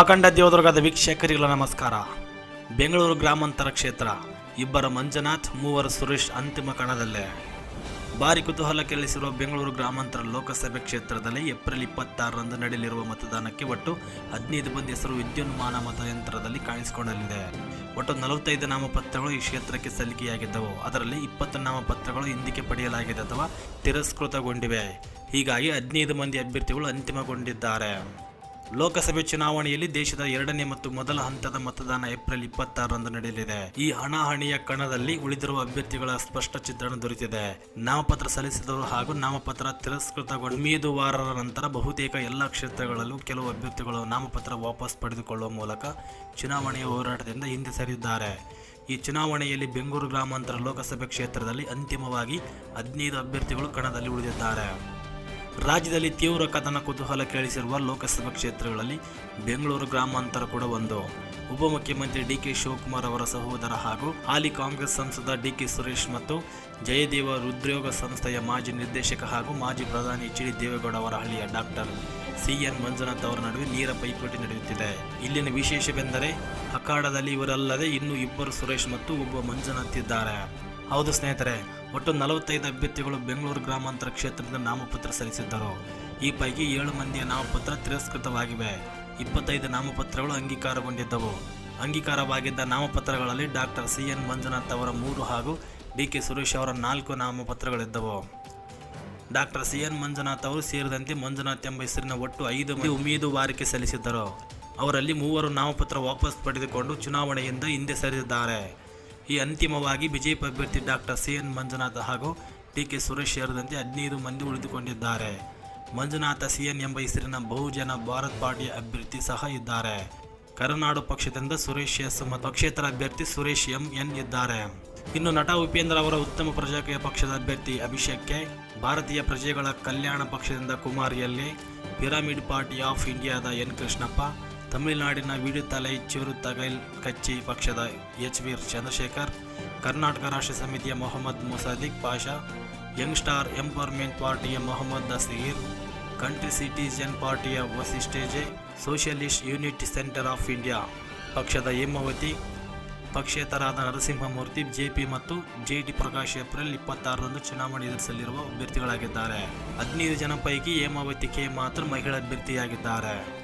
ಅಖಂಡ ದೇವದುರ್ಗದ ವೀಕ್ಷಕರಿಗಳ ನಮಸ್ಕಾರ. ಬೆಂಗಳೂರು ಗ್ರಾಮಾಂತರ ಕ್ಷೇತ್ರ, ಇಬ್ಬರ ಮಂಜುನಾಥ್, ಮೂವರು ಸುರೇಶ್ ಅಂತಿಮ ಕಣದಲ್ಲೇ. ಭಾರಿ ಕುತೂಹಲ ಕೆಲ್ಲಿಸಿರುವ ಬೆಂಗಳೂರು ಗ್ರಾಮಾಂತರ ಲೋಕಸಭೆ ಕ್ಷೇತ್ರದಲ್ಲಿ ಏಪ್ರಿಲ್ ಇಪ್ಪತ್ತಾರರಂದು ನಡೆಯಲಿರುವ ಮತದಾನಕ್ಕೆ ಒಟ್ಟು ಹದಿನೈದು ಮಂದಿ ಹೆಸರು ವಿದ್ಯುನ್ಮಾನ ಮತಯಂತ್ರದಲ್ಲಿ ಕಾಣಿಸಿಕೊಳ್ಳಲಿದೆ ಒಟ್ಟು ನಲವತ್ತೈದು ನಾಮಪತ್ರಗಳು ಈ ಕ್ಷೇತ್ರಕ್ಕೆ ಸಲ್ಲಿಕೆಯಾಗಿದ್ದವು. ಅದರಲ್ಲಿ ಇಪ್ಪತ್ತು ನಾಮಪತ್ರಗಳು ಹಿಂದಿಕೆ ಪಡೆಯಲಾಗಿದೆ ಅಥವಾ ತಿರಸ್ಕೃತಗೊಂಡಿವೆ. ಹೀಗಾಗಿ ಹದಿನೈದು ಮಂದಿ ಅಭ್ಯರ್ಥಿಗಳು ಅಂತಿಮಗೊಂಡಿದ್ದಾರೆ. ಲೋಕಸಭೆ ಚುನಾವಣೆಯಲ್ಲಿ ದೇಶದ ಎರಡನೇ ಮತ್ತು ಮೊದಲ ಹಂತದ ಮತದಾನ ಏಪ್ರಿಲ್ ಇಪ್ಪತ್ತಾರರಂದು ನಡೆಯಲಿದೆ. ಈ ಹಣಾಹಣಿಯ ಕಣದಲ್ಲಿ ಉಳಿದಿರುವ ಅಭ್ಯರ್ಥಿಗಳ ಸ್ಪಷ್ಟ ಚಿತ್ರಣ ದೊರೆತಿದೆ. ನಾಮಪತ್ರ ಸಲ್ಲಿಸಿದವರು ಹಾಗೂ ನಾಮಪತ್ರ ತಿರಸ್ಕೃತಗೊಂಡ ಉಮೇದುವಾರರ ನಂತರ ಬಹುತೇಕ ಎಲ್ಲ ಕ್ಷೇತ್ರಗಳಲ್ಲೂ ಕೆಲವು ಅಭ್ಯರ್ಥಿಗಳು ನಾಮಪತ್ರ ವಾಪಸ್ ಪಡೆದುಕೊಳ್ಳುವ ಮೂಲಕ ಚುನಾವಣೆಯ ಹೋರಾಟದಿಂದ ಹಿಂದೆ ಸರಿದಿದ್ದಾರೆ. ಈ ಚುನಾವಣೆಯಲ್ಲಿ ಬೆಂಗಳೂರು ಗ್ರಾಮಾಂತರ ಲೋಕಸಭೆ ಕ್ಷೇತ್ರದಲ್ಲಿ ಅಂತಿಮವಾಗಿ ಹದಿನೈದು ಅಭ್ಯರ್ಥಿಗಳು ಕಣದಲ್ಲಿ ಉಳಿದಿದ್ದಾರೆ. ರಾಜ್ಯದಲ್ಲಿ ತೀವ್ರ ಕದನ ಕುತೂಹಲ ಕೇಳಿಸಿರುವ ಲೋಕಸಭಾ ಕ್ಷೇತ್ರಗಳಲ್ಲಿ ಬೆಂಗಳೂರು ಗ್ರಾಮಾಂತರ ಕೂಡ ಒಂದು. ಉಪಮುಖ್ಯಮಂತ್ರಿ ಡಿ ಕೆ ಶಿವಕುಮಾರ್ ಅವರ ಸಹೋದರ ಹಾಗೂ ಹಾಲಿ ಕಾಂಗ್ರೆಸ್ ಸಂಸದ ಡಿ ಕೆ ಸುರೇಶ್ ಮತ್ತು ಜಯದೇವ ಹೃದ್ರೋಗ ಸಂಸ್ಥೆಯ ಮಾಜಿ ನಿರ್ದೇಶಕ ಹಾಗೂ ಮಾಜಿ ಪ್ರಧಾನಿ ಎಚ್ ಡಿ ದೇವೇಗೌಡ ಅವರ ಹಳ್ಳಿಯ ಡಾಕ್ಟರ್ ಸಿ. ಎನ್. ಮಂಜುನಾಥ್ ಅವರ ನಡುವೆ ನೇರ ಪೈಪೋಟಿ ನಡೆಯುತ್ತಿದೆ. ಇಲ್ಲಿನ ವಿಶೇಷವೆಂದರೆ ಅಖಾಡದಲ್ಲಿ ಇವರಲ್ಲದೆ ಇನ್ನೂ ಇಬ್ಬರು ಸುರೇಶ್ ಮತ್ತು ಒಬ್ಬ ಮಂಜುನಾಥ್ ಇದ್ದಾರೆ. ಹೌದು ಸ್ನೇಹಿತರೆ, ಒಟ್ಟು ನಲವತ್ತೈದು ಅಭ್ಯರ್ಥಿಗಳು ಬೆಂಗಳೂರು ಗ್ರಾಮಾಂತರ ಕ್ಷೇತ್ರದಿಂದ ನಾಮಪತ್ರ ಸಲ್ಲಿಸಿದ್ದರು. ಈ ಪೈಕಿ ಏಳು ಮಂದಿಯ ನಾಮಪತ್ರ ತಿರಸ್ಕೃತವಾಗಿವೆ. ಇಪ್ಪತ್ತೈದು ನಾಮಪತ್ರಗಳು ಅಂಗೀಕಾರಗೊಂಡಿದ್ದವು. ಅಂಗೀಕಾರವಾಗಿದ್ದ ನಾಮಪತ್ರಗಳಲ್ಲಿ ಡಾಕ್ಟರ್ ಸಿ ಎನ್ ಮಂಜುನಾಥ್ ಅವರ ಮೂರು ಹಾಗೂ ಡಿ ಕೆ ಸುರೇಶ್ ಅವರ ನಾಲ್ಕು ನಾಮಪತ್ರಗಳಿದ್ದವು. ಡಾಕ್ಟರ್ ಸಿ ಎನ್ ಮಂಜುನಾಥ್ ಅವರು ಸೇರಿದಂತೆ ಮಂಜುನಾಥ್ ಎಂಬ ಹೆಸರಿನ ಒಟ್ಟು ಐದು ಮಂದಿ ಉಮೇದುವಾರಿಕೆ ಸಲ್ಲಿಸಿದ್ದರು. ಅವರಲ್ಲಿ ಮೂವರು ನಾಮಪತ್ರ ವಾಪಸ್ ಪಡೆದುಕೊಂಡು ಚುನಾವಣೆಯಿಂದ ಹಿಂದೆ ಸರಿದಿದ್ದಾರೆ. ಈ ಅಂತಿಮವಾಗಿ ಬಿಜೆಪಿ ಅಭ್ಯರ್ಥಿ ಡಾಕ್ಟರ್ ಸಿ ಎನ್ ಮಂಜುನಾಥ ಹಾಗೂ ಡಿ ಕೆ ಸುರೇಶ್ ಸೇರಿದಂತೆ ಹದಿನೈದು ಮಂದಿ ಉಳಿದುಕೊಂಡಿದ್ದಾರೆ. ಮಂಜುನಾಥ, ಸಿ ಎನ್ ಎಂಬ ಹೆಸರಿನ ಬಹುಜನ ಭಾರತ್ ಪಾರ್ಟಿಯ ಅಭ್ಯರ್ಥಿ ಸಹ ಇದ್ದಾರೆ. ಕರುನಾಡು ಪಕ್ಷದಿಂದ ಸುರೇಶ್ ಎಸ್ ಮತ್ತು ಪಕ್ಷೇತರ ಅಭ್ಯರ್ಥಿ ಸುರೇಶ್ ಎಂ ಎನ್ ಇದ್ದಾರೆ. ಇನ್ನು ನಟ ಉಪೇಂದ್ರ ಅವರ ಉತ್ತಮ ಪ್ರಜಾಕೀಯ ಪಕ್ಷದ ಅಭ್ಯರ್ಥಿ ಅಭಿಷೇಕ್ಗೆ ಭಾರತೀಯ ಪ್ರಜೆಗಳ ಕಲ್ಯಾಣ ಪಕ್ಷದಿಂದ ಕುಮಾರಿಯಲ್ಲಿ ಪಿರಾಮಿಡ್ ಪಾರ್ಟಿ ಆಫ್ ಇಂಡಿಯಾದ ಎನ್ ಕೃಷ್ಣಪ್ಪ ತಮಿಳುನಾಡಿನ ವಿಡುತಲೈ ಚಿರುತಗೈಲ್ ಕಚ್ಚಿ ಪಕ್ಷದ ಎಚ್ ವಿ ಚಂದ್ರಶೇಖರ್, ಕರ್ನಾಟಕ ರಾಷ್ಟ್ರ ಸಮಿತಿಯ Mohammed Musadiq Pasha, young star empowerment ಪಾರ್ಟಿಯ ಮೊಹಮ್ಮದ್ ನಸೀರ್, ಕಂಟ್ರಿ ಸಿಟಿಜನ್ ಪಾರ್ಟಿಯ ವಸಿಷ್ಠೇಜೆ socialist unity centre of India, ಪಕ್ಷದ ಹೇಮಾವತಿ, ಪಕ್ಷೇತರಾದ ನರಸಿಂಹಮೂರ್ತಿ, ಜೆಪಿ ಮತ್ತು ಜೆ ಜೆಡಿ ಪ್ರಕಾಶ್ ಏಪ್ರಿಲ್ ಇಪ್ಪತ್ತಾರರಂದು ಚುನಾವಣೆ ಎದುರಿಸಲಿರುವ ಅಭ್ಯರ್ಥಿಗಳಾಗಿದ್ದಾರೆ. ಹದಿನೈದು ಜನ ಪೈಕಿ ಹೇಮಾವತಿ ಕೆ ಮಾತ್ರ ಮಹಿಳಾ ಅಭ್ಯರ್ಥಿಯಾಗಿದ್ದಾರೆ.